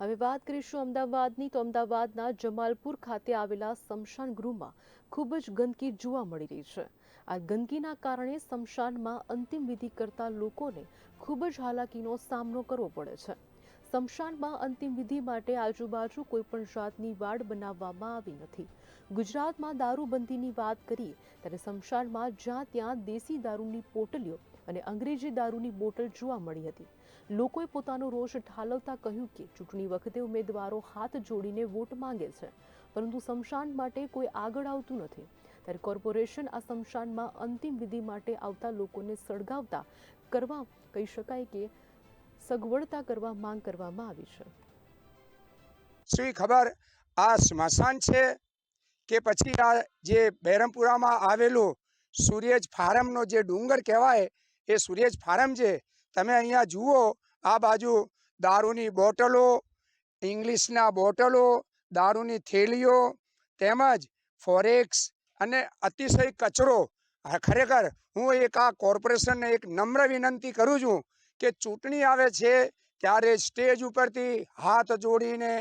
હવે વાત કરીશું અમદાવાદની. તો અમદાવાદના જમાલપુર ખાતે આવેલા સ્મશાન ગૃહમાં ખૂબ જ ગંદકી જોવા મળી રહી છે. આ ગંદકીના કારણે સ્મશાનમાં અંતિમ વિધિ કરતા લોકોને ખૂબ જ હાલાકીનો સામનો કરવો પડે છે. સ્મશાનમાં અંતિમ વિધિ માટે આજુબાજુ કોઈ પણ જાતની વાડ બનાવવામાં આવી નથી. ગુજરાતમાં દારૂબંધીની વાત કરીએ, ત્યારે સ્મશાનમાં જ્યાં ત્યાં દેશી દારૂની પોટલીઓ અને અંગ્રેજી દારૂની બોટલ જોવા મળી હતી. લોકોએ પોતાનો રોષ ઠાલવતા કહ્યું કે ચૂંટણી વખતે ઉમેદવારો હાથ જોડીને વોટ માંગે છે, પરંતુ સ્મશાન માટે કોઈ આગળ આવતું નથી. ત્યારે કોર્પોરેશન આ સ્મશાનમાં અંતિમ વિધિ માટે આવતા લોકોને સળગાવતા કરવા કહી શકાય કે સગવડતા કરવા માંગ કરવામાં આવી છે. શ્રી ખબર, આ સ્મશાન છે કે પછી આ જે બહેરમપુરામાં આવેલું સૂર્યજ ફાર્મનો જે ડુંગર કહેવાય એ સુરેશ ફાર્મ છે. તમે અહીંયા જુઓ, આ બાજુ દારૂની બોટલો, ઇંગ્લિશના બોટલો, દારૂની થેલીઓ, તેમજ ફોરેક્સ અને અતિશય કચરો. ખરેખર હું એક આ કોર્પોરેશનને એક નમ્ર વિનંતી કરું છું કે ચૂંટણી આવે છે, ત્યારે સ્ટેજ ઉપરથી હાથ જોડીને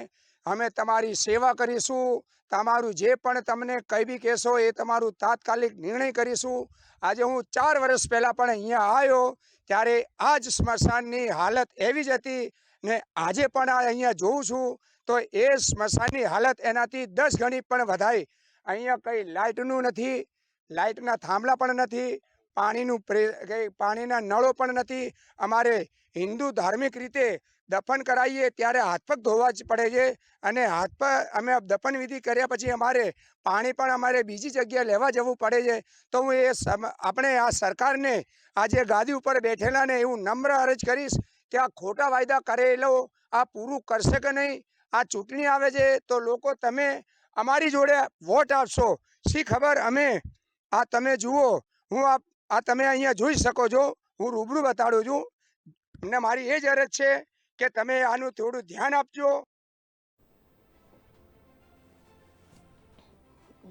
અમે તમારી સેવા કરીશું. તમારું જે પણ તમને કંઈ બી કહેશો એ તમારું તાત્કાલિક નિર્ણય કરીશું. આજે હું ચાર વર્ષ પહેલાં પણ અહીંયા આવ્યો ત્યારે આ જ સ્મશાનની હાલત એવી જ હતી ને આજે પણ આ અહીંયા જોઉં છું તો એ સ્મશાનની હાલત એનાથી દસ ગણી પણ વધારે. અહીંયા કંઈ લાઇટનું નથી, લાઇટના થાંભલા પણ નથી પાણીનું પ્રે પાણીના નળો પણ નથી. અમારે હિન્દુ ધાર્મિક રીતે દફન કરાવીએ ત્યારે હાથ પગ ધોવા જ પડે છે. અને હાથ પગ, અમે દફન વિધિ કર્યા પછી અમારે પાણી પણ અમારે બીજી જગ્યાએ લેવા જવું પડે છે. તો હું એ આપણે આ સરકારને આજે ગાદી ઉપર બેઠેલાને એવું નમ્ર અરજ કરીશ કે આ ખોટા વાયદા કરેલો આ પૂરું કરશે કે નહીં? આ ચૂંટણી આવે છે તો લોકો તમે અમારી જોડે વોટ આપશો. શી ખબર? અમે, આ તમે જુઓ, હું આ આ તમે અહીંયા જોઈ શકો છો, હું રૂબરૂ બતાડું છું. અને મારી એ જ અરજ છે કે તમે આનું થોડું ધ્યાન આપજો.